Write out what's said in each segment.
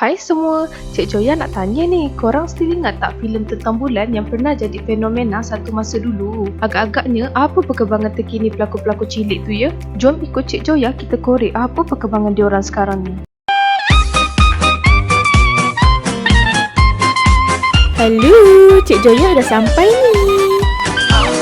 Hai semua, Cik Joya nak tanya ni, korang still ingat tak filem tentang bulan yang pernah jadi fenomena satu masa dulu? Agak-agaknya, apa perkembangan terkini pelakon-pelakon cilik tu ya? Jom ikut Cik Joya kita korek apa perkembangan diorang sekarang ni. Hello, Cik Joya dah sampai ni.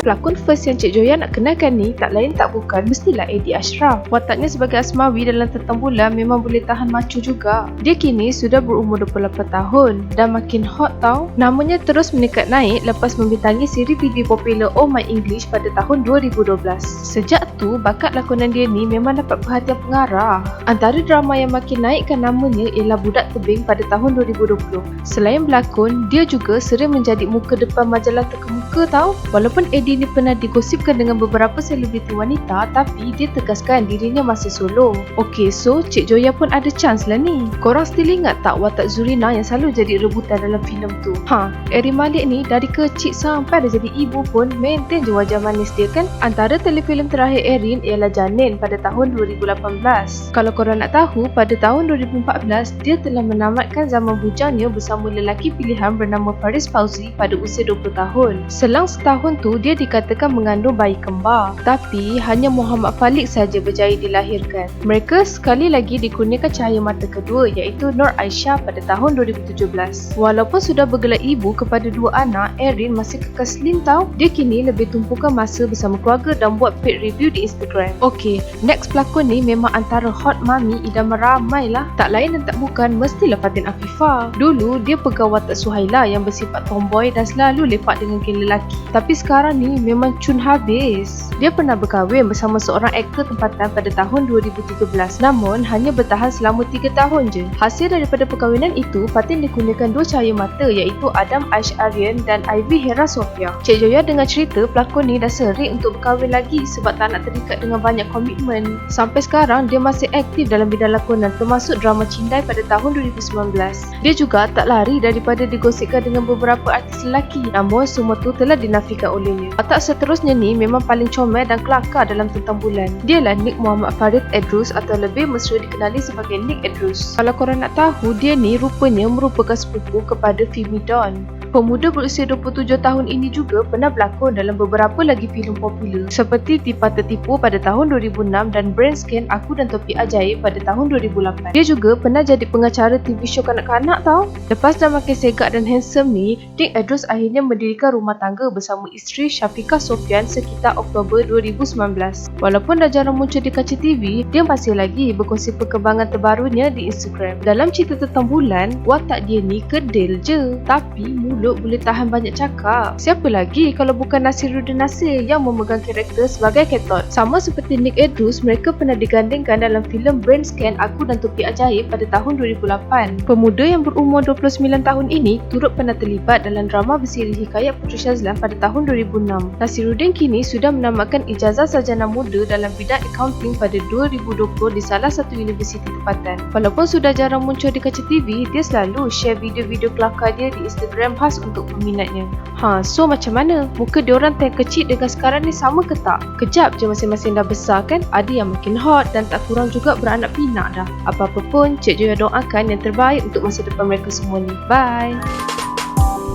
Pelakon first yang Cik Joya nak kenalkan ni tak lain tak bukan mestilah Eddie Ashraf. Wataknya sebagai Asmawi dalam Tentang Bulan memang boleh tahan macu juga. Dia kini sudah berumur 28 tahun dan makin hot tau. Namanya terus meningkat naik lepas membintangi siri TV popular Oh My English pada tahun 2012. Sejak tu, bakat lakonan dia ni memang dapat perhatian pengarah. Antara drama yang makin naikkan namanya ialah Budak Tebing pada tahun 2020. Selain berlakon, dia juga sering menjadi muka depan majalah terkemuka tau. Walaupun Eddie ni pernah digosipkan dengan beberapa selebriti wanita tapi dia tegaskan dirinya masih solo. Okey, so Cik Joya pun ada chance lah ni. Korang still ingat tak watak Zurina yang selalu jadi rebutan dalam filem tu? Ha, Erin Malik ni dari kecil sampai dah jadi ibu pun maintain je wajah manis dia kan? Antara telefilm terakhir Erin ialah Janin pada tahun 2018. Kalau korang nak tahu, pada tahun 2014 dia telah menamatkan zaman bujangnya bersama lelaki pilihan bernama Faris Fauzi pada usia 20 tahun. Selang setahun tu dia dikatakan mengandung bayi kembar. Tapi hanya Muhammad Falik saja berjaya dilahirkan. Mereka sekali lagi dikurniakan cahaya mata kedua iaitu Nur Aisyah pada tahun 2017. Walaupun sudah bergelar ibu kepada dua anak, Erin masih kekal slim tau. Dia kini lebih tumpukan masa bersama keluarga dan buat paid review di Instagram. Okey, next pelakon ni memang antara hot mami idaman ramai lah. Tak lain dan tak bukan mestilah Fatin Afifah. Dulu dia pegang watak Suhaila yang bersifat tomboy dan selalu lepak dengan lelaki. Tapi sekarang ni memang cun habis. Dia pernah berkahwin bersama seorang aktor tempatan pada tahun 2013 namun hanya bertahan selama 3 tahun je. Hasil daripada perkahwinan itu, Fatin dikurniakan dua cahaya mata iaitu Adam Aish Aryan dan Ivy Hera Sofia. Cik Joya dengar cerita pelakon ni dah serik untuk berkahwin lagi sebab tak nak terikat dengan banyak komitmen. Sampai sekarang, dia masih aktif dalam bidang lakonan termasuk drama Cindai pada tahun 2019. Dia juga tak lari daripada digosipkan dengan beberapa artis lelaki namun semua tu telah dinafikan olehnya. Watak seterusnya ni memang paling comel dan kelakar dalam Tentang Bulan. Dialah Nick Muhammad Farid Edrus atau lebih mesra dikenali sebagai Nick Edrus. Kalau korang nak tahu, dia ni rupanya merupakan sepupu kepada Fimi Dawn. Pemuda berusia 27 tahun ini juga pernah berlakon dalam beberapa lagi filem popular seperti Tipa Tertipu pada tahun 2006 dan Brain Scan Aku dan Topi Ajaib pada tahun 2008. Dia juga pernah jadi pengacara TV show kanak-kanak tau. Lepas dah makin segak dan handsome ni, Nick Edrus akhirnya mendirikan rumah tangga bersama isteri Syafiqah Sofian sekitar Oktober 2019. Walaupun dah jarang muncul di kaca TV, dia masih lagi berkongsi perkembangan terbarunya di Instagram. Dalam cerita tentang bulan, watak dia ni kedil je. Tapi mulut boleh tahan banyak cakap. Siapa lagi kalau bukan Nasiruddin Nasir yang memegang karakter sebagai Ketot? Sama seperti Nick Edrus, mereka pernah digandingkan dalam filem Brain Scan Aku dan Topi Ajaib pada tahun 2008. Pemuda yang berumur 29 tahun ini turut pernah terlibat dalam drama bersiri Hikayat Puteri Syazlan pada tahun 2006. Nasiruddin kini sudah menamatkan ijazah sarjana muda dalam bidang accounting pada 2020 di salah satu universiti tempatan. Walaupun sudah jarang muncul di kaca TV, dia selalu share video-video kelakar dia di Instagram untuk peminatnya. Ha, so macam mana? Muka diorang yang kecil dengan sekarang ni sama ke tak? Kejap je masing-masing dah besar kan? Ada yang makin hot dan tak kurang juga beranak pinak dah. Apa-apa pun, Cik Joya doakan yang terbaik untuk masa depan mereka semua ni. Bye!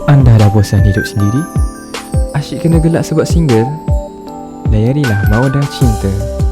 Anda dah bosan hidup sendiri? Asyik kena gelak sebab single? Layarilah Mawadah Cinta